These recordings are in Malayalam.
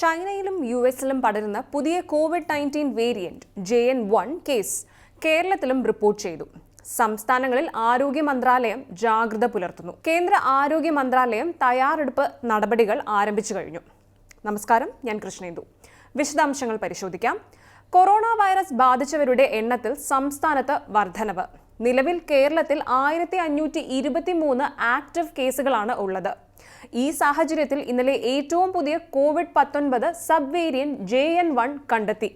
ചൈനയിലും യു എസിലും പടരുന്ന പുതിയ Covid nineteen variant J N one case കേരളത്തിലും റിപ്പോർട്ട് ചെയ്തു. സംസ്ഥാനങ്ങളിൽ ആരോഗ്യ മന്ത്രാലയം ജാഗ്രത പുലർത്തുന്നു. കേന്ദ്ര ആരോഗ്യ മന്ത്രാലയം തയ്യാറെടുപ്പ് നടപടികൾ ആരംഭിച്ചു കഴിഞ്ഞു. നമസ്കാരം ഞാൻ കൃഷ്ണേന്ദു. വിശദാംശങ്ങൾ പരിശോധിക്കാം. കൊറോണ വൈറസ് ബാധിച്ചവരുടെ എണ്ണത്തിൽ സംസ്ഥാനത്ത് വർധനവ്. നിലവിൽ കേരളത്തിൽ ആയിരത്തി അഞ്ഞൂറ്റി ഇരുപത്തി മൂന്ന് ആക്റ്റീവ് കേസുകളാണ് ഉള്ളത്. ഈ സാഹചര്യത്തിൽ ഇന്നലെ ഏറ്റവും പുതിയ കോവിഡ് പത്തൊൻപത് sub variant J N one കണ്ടെത്തി.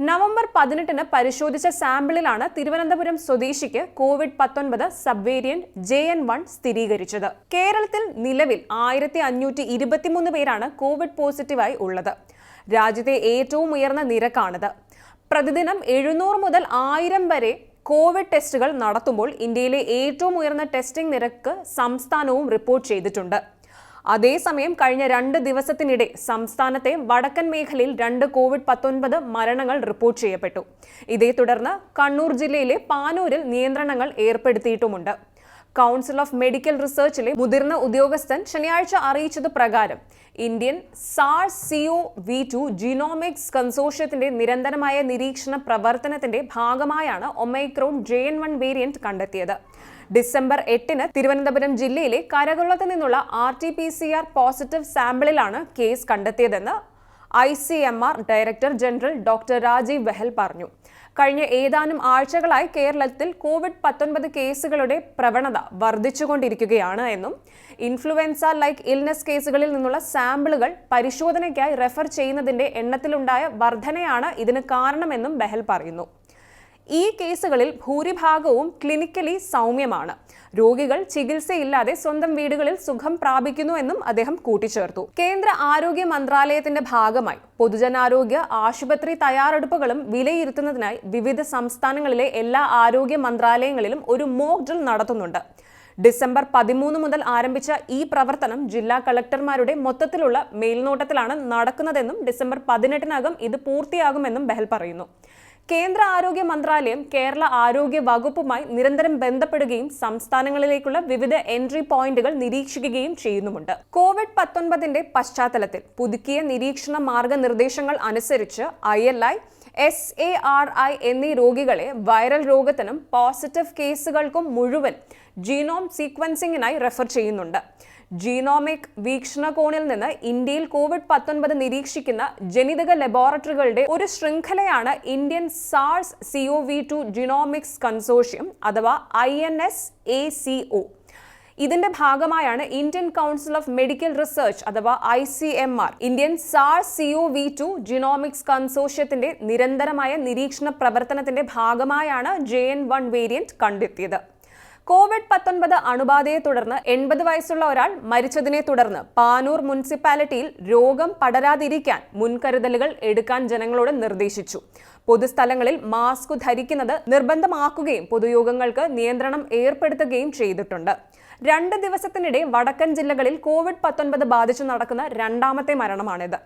നവംബർ പതിനെട്ടിന് പരിശോധിച്ച സാമ്പിളിലാണ് തിരുവനന്തപുരം സ്വദേശിക്ക് കോവിഡ് പത്തൊൻപത് sub variant J N one സ്ഥിരീകരിച്ചത്. കേരളത്തിൽ നിലവിൽ ആയിരത്തി അഞ്ഞൂറ്റി ഇരുപത്തിമൂന്ന് പേരാണ് കോവിഡ് പോസിറ്റീവായി ഉള്ളത്. രാജ്യത്തെ ഏറ്റവും ഉയർന്ന നിരക്കാണിത്. പ്രതിദിനം എഴുന്നൂറ് മുതൽ ആയിരം വരെ കോവിഡ് ടെസ്റ്റുകൾ നടത്തുമ്പോൾ ഇന്ത്യയിലെ ഏറ്റവും ഉയർന്ന ടെസ്റ്റിംഗ് നിരക്ക് സംസ്ഥാനവും റിപ്പോർട്ട് ചെയ്തിട്ടുണ്ട്. അതേസമയം കഴിഞ്ഞ രണ്ട് ദിവസത്തിനിടെ സംസ്ഥാനത്തെ വടക്കൻ മേഖലയിൽ രണ്ട് കോവിഡ് പത്തൊൻപത് മരണങ്ങൾ റിപ്പോർട്ട് ചെയ്യപ്പെട്ടു. ഇതേ തുടർന്ന് കണ്ണൂർ ജില്ലയിലെ പാനൂരിൽ നിയന്ത്രണങ്ങൾ ഏർപ്പെടുത്തിയിട്ടുമുണ്ട്. കൗൺസിൽ ഓഫ് മെഡിക്കൽ റിസർച്ചിലെ മുതിർന്ന ഉദ്യോഗസ്ഥൻ ശനിയാഴ്ച അറിയിച്ചത് പ്രകാരം Indian SARS C O V two genomics കൺസോഷ്യത്തിന്റെ നിരന്തരമായ നിരീക്ഷണ പ്രവർത്തനത്തിന്റെ ഭാഗമായാണ് Omicron J N one variant കണ്ടെത്തിയത്. ഡിസംബർ എട്ടിന് തിരുവനന്തപുരം ജില്ലയിലെ കരകുളത്ത് നിന്നുള്ള R T P C R positive സാമ്പിളിലാണ് case കണ്ടെത്തിയതെന്ന് I C M R director general doctor Rajeev Behl പറഞ്ഞു. കഴിഞ്ഞ ഏതാനും ആഴ്ചകളായി കേരളത്തിൽ കോവിഡ് പത്തൊൻപത് കേസുകളുടെ പ്രവണത വർദ്ധിച്ചുകൊണ്ടിരിക്കുകയാണ് എന്നും ഇൻഫ്ലുവൻസ ലൈക്ക് ഇൽനെസ് കേസുകളിൽ നിന്നുള്ള സാമ്പിളുകൾ പരിശോധനയ്ക്കായി റെഫർ ചെയ്യുന്നതിന്റെ എണ്ണത്തിലുണ്ടായ വർധനയാണ് ഇതിന് കാരണമെന്നും ബെഹൽ പറയുന്നു. ഈ കേസുകളിൽ ഭൂരിഭാഗവും ക്ലിനിക്കലി സൗമ്യമാണ്. രോഗികൾ ചികിത്സയില്ലാതെ സ്വന്തം വീടുകളിൽ സുഖം പ്രാപിക്കുന്നു എന്നും അദ്ദേഹം കൂട്ടിച്ചേർത്തു. കേന്ദ്ര ആരോഗ്യ മന്ത്രാലയത്തിന്റെ ഭാഗമായി പൊതുജനാരോഗ്യ ആശുപത്രി തയ്യാറെടുപ്പുകളും വിലയിരുത്തുന്നതിനായി വിവിധ സംസ്ഥാനങ്ങളിലെ എല്ലാ ആരോഗ്യ മന്ത്രാലയങ്ങളിലും ഒരു മോക്ക് ഡ്രിൽ നടത്തുന്നുണ്ട്. ഡിസംബർ പതിമൂന്ന് മുതൽ ആരംഭിച്ച ഈ പ്രവർത്തനം ജില്ലാ കളക്ടർമാരുടെ മൊത്തത്തിലുള്ള മേൽനോട്ടത്തിലാണ് നടക്കുന്നതെന്നും ഡിസംബർ പതിനെട്ടിനകം ഇത് പൂർത്തിയാകുമെന്നും ബെഹൽ പറയുന്നു. കേന്ദ്ര ആരോഗ്യ മന്ത്രാലയം കേരള ആരോഗ്യ വകുപ്പുമായി നിരന്തരം ബന്ധപ്പെടുകയും സംസ്ഥാനങ്ങളിലേക്കുള്ള വിവിധ എൻട്രി പോയിന്റുകൾ നിരീക്ഷിക്കുകയും ചെയ്യുന്നുമുണ്ട്. കോവിഡ് പത്തൊൻപതിന്റെ പശ്ചാത്തലത്തിൽ പുതുക്കിയ നിരീക്ഷണ മാർഗനിർദ്ദേശങ്ങൾ അനുസരിച്ച് I L I S A R I എന്നീ രോഗികളെ വൈറൽ രോഗത്തിനും പോസിറ്റീവ് കേസുകൾക്കും മുഴുവൻ ജീനോം സീക്വൻസിംഗിനായി റെഫർ ചെയ്യുന്നുണ്ട്. ജീനോമിക് വീക്ഷണകോണിൽ നിന്ന് ഇന്ത്യയിൽ കോവിഡ് പത്തൊൻപത് നിരീക്ഷിക്കുന്ന ജനിതക ലബോറട്ടറികളുടെ ഒരു ശൃംഖലയാണ് Indian SARS C O V two genomics consortium അഥവാ I N S A C O. ഇതിന്റെ ഭാഗമായാണ് Indian council of medical research അഥവാ I C M R Indian SARS C O V two genomics കൺസോഷ്യത്തിന്റെ നിരന്തരമായ നിരീക്ഷണ പ്രവർത്തനത്തിന്റെ ഭാഗമായാണ് ജെ എൻ വൺ വേരിയന്റ് കണ്ടെത്തിയത്. കോവിഡ് പത്തൊൻപത് അണുബാധയെ തുടർന്ന് എൺപത് വയസ്സുള്ള ഒരാൾ മരിച്ചതിനെ തുടർന്ന് പാനൂർ മുനിസിപ്പാലിറ്റിയിൽ രോഗം പടരാതിരിക്കാൻ മുൻകരുതലുകൾ എടുക്കാൻ ജനങ്ങളോട് നിർദ്ദേശിച്ചു. പൊതുസ്ഥലങ്ങളിൽ മാസ്ക് ധരിക്കുന്നത് നിർബന്ധമാക്കുകയും പൊതുയോഗങ്ങൾക്ക് നിയന്ത്രണം ഏർപ്പെടുത്തുകയും ചെയ്തിട്ടുണ്ട്. രണ്ട് ദിവസത്തിനിടെ വടക്കൻ ജില്ലകളിൽ കോവിഡ് പത്തൊൻപത് ബാധിച്ചു നടക്കുന്ന രണ്ടാമത്തെ മരണമാണിത്.